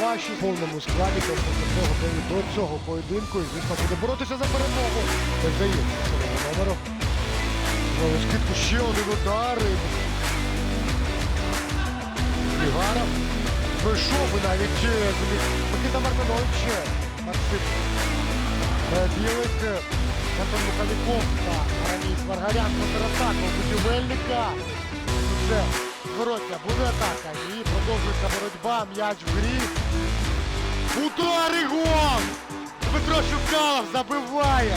ваші в повному складі тобто до цього поєдинку. І звісно буде боротися за перемогу. Це здається цього номеру. Знову скидку ще один удар. І... Пройшов і навіть е, Микита Мартинович. е, Максим е, Білик, Антон Мухаліков та Араміс Маргарян контратаку будівельника. Вже зворотня буде атака і продовжується боротьба, м'яч в грі. Удар і гол! Дмитро Шукалов забиває.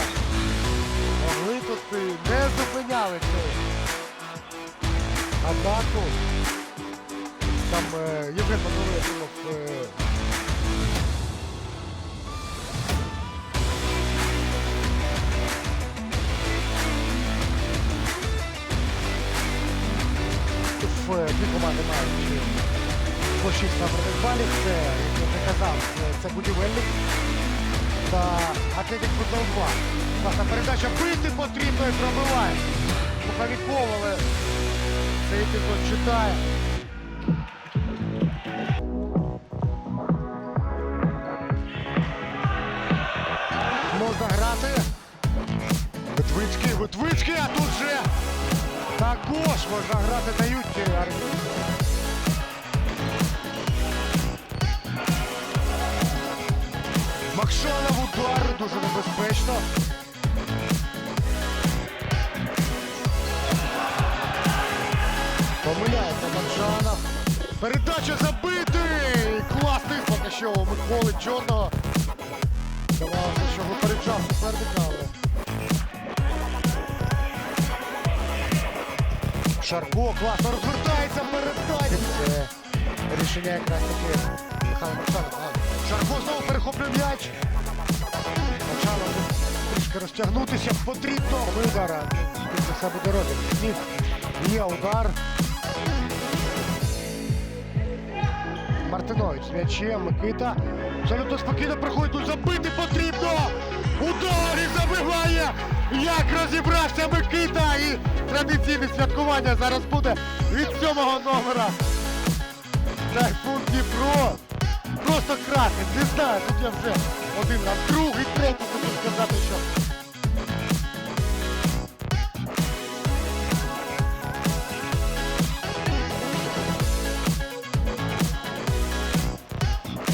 Могли тут не зупиняли цю атаку. Там е, Євген Пономарьов е, дві команди мають по 6 набраних балів. Це, як я вже казав, це- це будівельник та Атлетик Футбол 2. Класна передача бити потрібно і пробиває. Муховіков, але цей епізод читає. Можна грати. Витвицький, Витвицький, а тут же також можна грати на юті армії. Макшанов удар дуже небезпечно. Помиляється Макшанов. Передача забитий! Класний поки що Миколи Чорного. Здавалося, що випереджав суперника, але Шарко класно розвертається передача. Рішення якраз таки Михайло Максанов. А, Шарко знову перехоплює м'яч. Почало трішки розтягнутися потрібно. Він це все буде робити. Є удар. Мартинович з м'ячем, Микита. Абсолютно спокійно приходить, тут забити розібрався Микита. І традиційне святкування зараз буде від сьомого номера. Тайфун Дніпро. Просто красить. Не знаю, тут я вже один раз, другий, третій хочу сказати, що.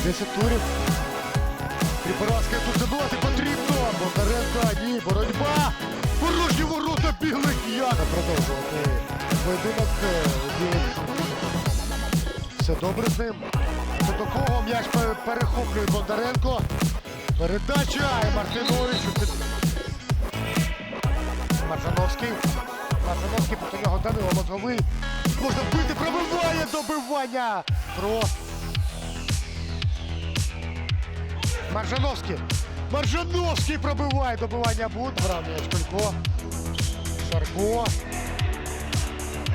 Десять турів. Три поразки тут забивати потрібно. Боротьба. Порожні бігли як. Продовжувати поєдинок. е, Все добре з ним. До такого м'яч перехоплює Бондаренко. Передача і Мартинович. Маржановський. Маржановський проти нього Данило Мозговий. Можна бити, пробиває добивання. Про Маржановський. Маржановський пробиває добивання Буд. Брав м'яч Колько. Шарко.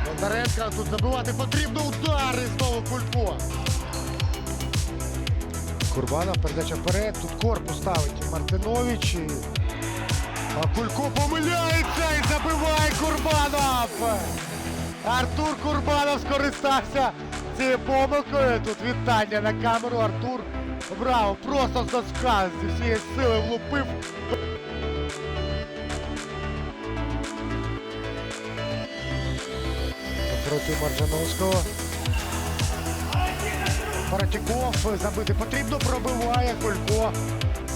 Бондаренко. Тут забивати потрібно удари. Знову Кулько. Курбанов. Передача вперед. Тут корпус ставить Мартинович. І... А Кулько помиляється і забиває Курбанов. Артур Курбанов скористався цією помилкою. Тут вітання на камеру. Артур. Браво! Просто з доска зі всієї сили влупив. Проти Маржановського. Паратіков забити потрібно, пробиває Колько.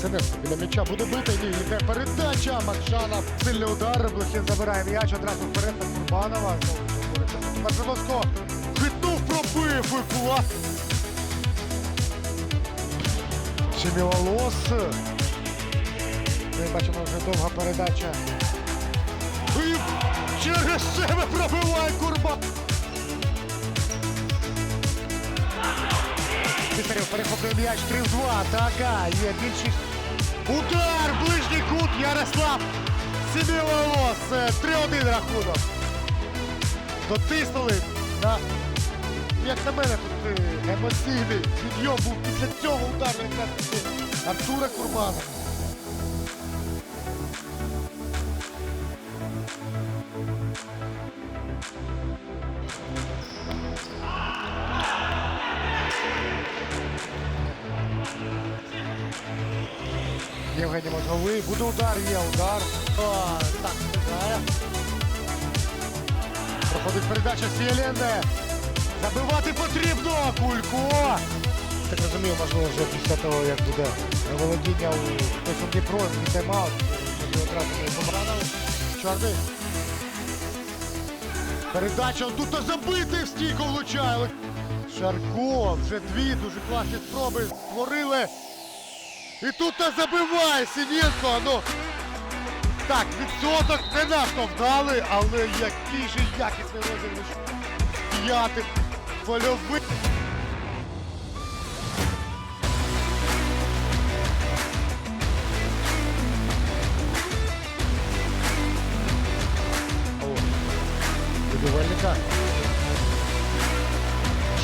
Синеско біля м'яча буде бити. Ні, йде передача. Макшанов. Сильний удар. Блохін забирає м'яч одразу вперед на Курбанова. Маржановського. Хитнув, пробив і клас. Семіволос. Ми бачимо вже довга передача. І через себе пробиває Курба. Писарів перехоплює м'яч 3-2. Атака. Є більшість. Удар! Ближній кут Ярослав. Семіволос. Е, 3-1 рахунок. Дотиснули на як на мене, тут е, емоційний підйом був після цього удару Артура Курбана. Євгеній Мозговий. Буде удар, є удар. О, так, встигає. Проходить передача Сієленде. Забивати потрібно. Кулько. Так розумію, можливо, вже після того, як буде володіння у Песу Дніпро, і тайм-аут. Одразу не побранили. Чорний. Передача тут забитий в стійку влучає. Шарко, вже дві дуже класні спроби створили. І тут та забиває Сінєнко. Ну, так, відсоток не надто вдалий, але який же якісний розіграш. П'ятим польовий. Будівельника.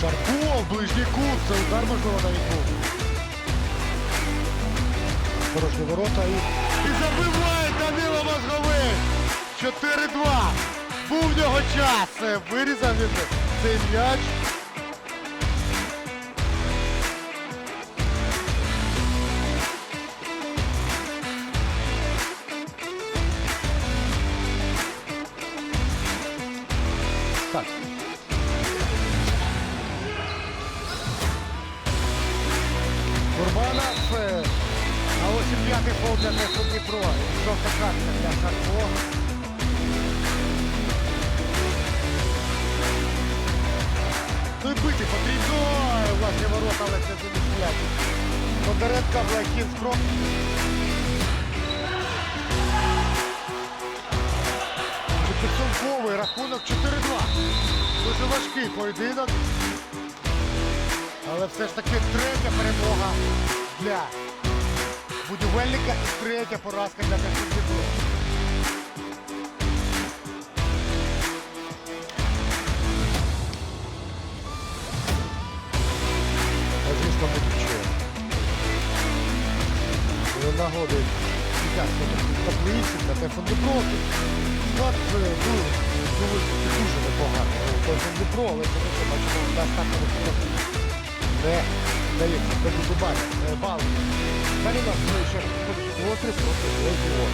Шарков, ближній кут, це удар можливо навіть був. Хороші ворота і... І забиває Данило Мозговий. 4-2. Був в нього час. Вирізав він цей м'яч. П'ятий фол для ТСУ Дніпро. Жовта картка для Шарко. Ну потрібно. Ой, Власні ворота, але це замість Бондаренка, Блайкін Скрок. Чи підсумковий рахунок 4-2. Дуже важкий поєдинок. Але все ж таки третя перемога для будівельника і третя поразка для ТСУ Дніпро. А звісно, буде чого. Нагоди це таблиці ТСУ Дніпро. Склад дуже, непоганий. ТСУ Дніпро, але бачимо, на рахунках не бали. Далі у нас ще гострий проти Лозіон.